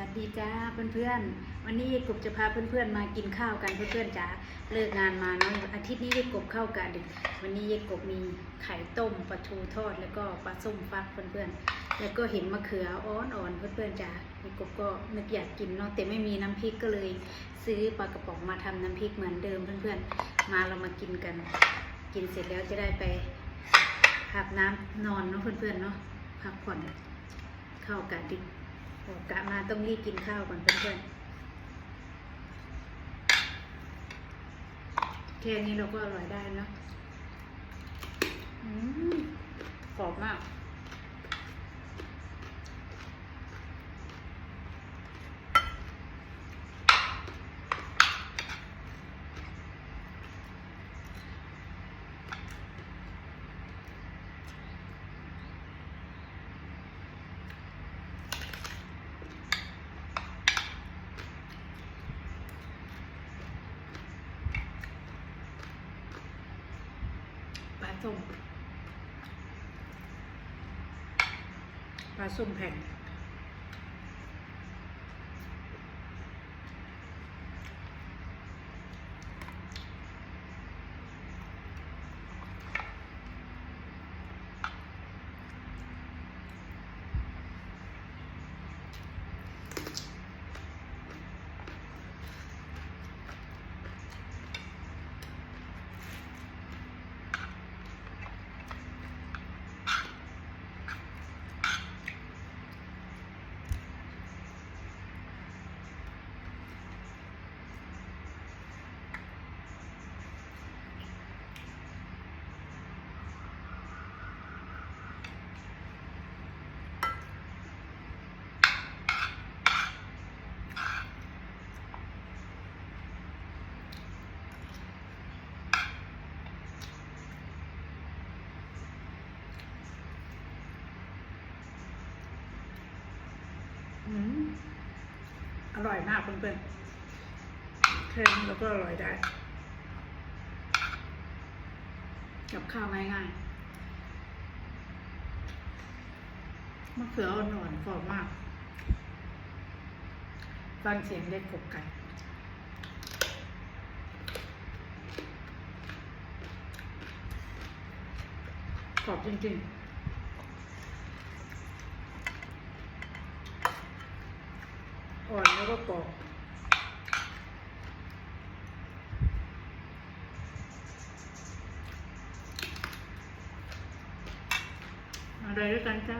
สวัสดีจ้าเพื่อนๆ วันนี้ยายกบจะพาเพื่อนๆมากินข้าวกันเพื่อนๆจ๋าเลิกงานมาเนาะอาทิตย์นี้ยายกบเข้ากะดึกวันนี้ยายกบมีไข่ต้มปลาทูทอดแล้วก็ปลาส้มฟักเพื่อนๆ แล้วก็เห็นมะเขืออ่อนๆเพื่อนๆจ๋ายายกบก็นึกอยากกินเนาะแต่ไม่มีน้ำพริกก็เลย ซื้อปลากระป๋องมาทำน้ำพริกเหมือนเดิมเพื่อนๆ มาเรามากินกัน กินเสร็จแล้วจะได้ไปอาบน้ำนอนเนาะเพื่อนๆเนาะพักผ่อนเข้ากะดึก อกกะมาต้องรีบกินข้าวก่อนเพื่อนๆแค่นี้เราก็อร่อยได้เนาะอืมกรอบมาก ปลาส้มปลาส้มแผ่น อร่อยมากเพื่อนๆแค่นี้เราก็อร่อยได้ กับข้าวง่ายๆมะเขืออ่อนๆกรอบมาก ฟังเสียงเล็กกบกันกรอบจริงๆ อ่อนแล้วก็กรอบอะไรด้วยกันจ้า